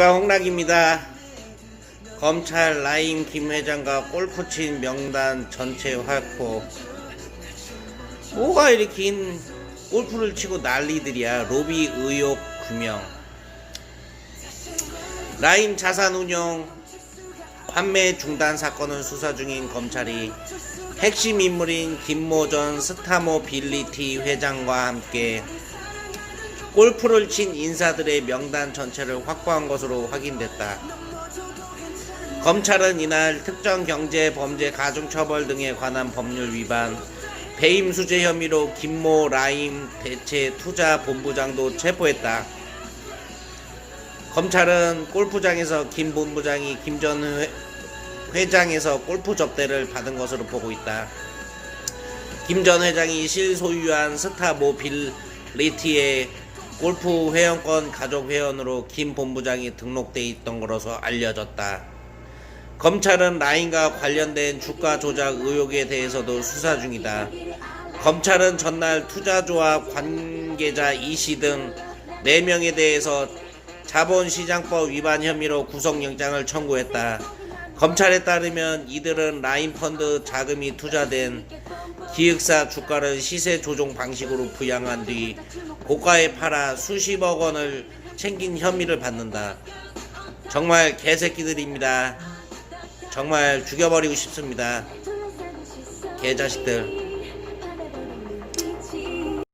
주가 홍락입니다. 검찰 라임 김 회장과 골프 친 명단 전체 확보. 뭐가 이렇게 긴 골프를 치고 난리들이야. 로비 의혹 규명. 라임 자산 운용 판매 중단 사건을 수사 중인 검찰이 핵심 인물인 김모 전 스타모 빌리티 회장과 함께 골프를 친 인사들의 명단 전체를 확보한 것으로 확인됐다. 검찰은 이날 특정 경제 범죄 가중 처벌 등에 관한 법률 위반, 배임 수재 혐의로 김모 라임 대체 투자 본부장도 체포했다. 검찰은 골프장에서 김 본부장이 김 전 회장에서 골프 접대를 받은 것으로 보고 있다. 김 전 회장이 실소유한 스타 모빌 리티의 골프 회원권 가족 회원으로 김 본부장이 등록돼 있던 것으로 알려졌다. 검찰은 라인과 관련된 주가 조작 의혹에 대해서도 수사 중이다. 검찰은 전날 투자조합 관계자 이씨 등 4명에 대해서 자본시장법 위반 혐의로 구속영장을 청구했다. 검찰에 따르면 이들은 라인펀드 자금이 투자된 기획사 주가를 시세 조종 방식으로 부양한 뒤 고가에 팔아 수십억 원을 챙긴 혐의를 받는다. 정말 개새끼들입니다. 정말 죽여버리고 싶습니다. 개자식들.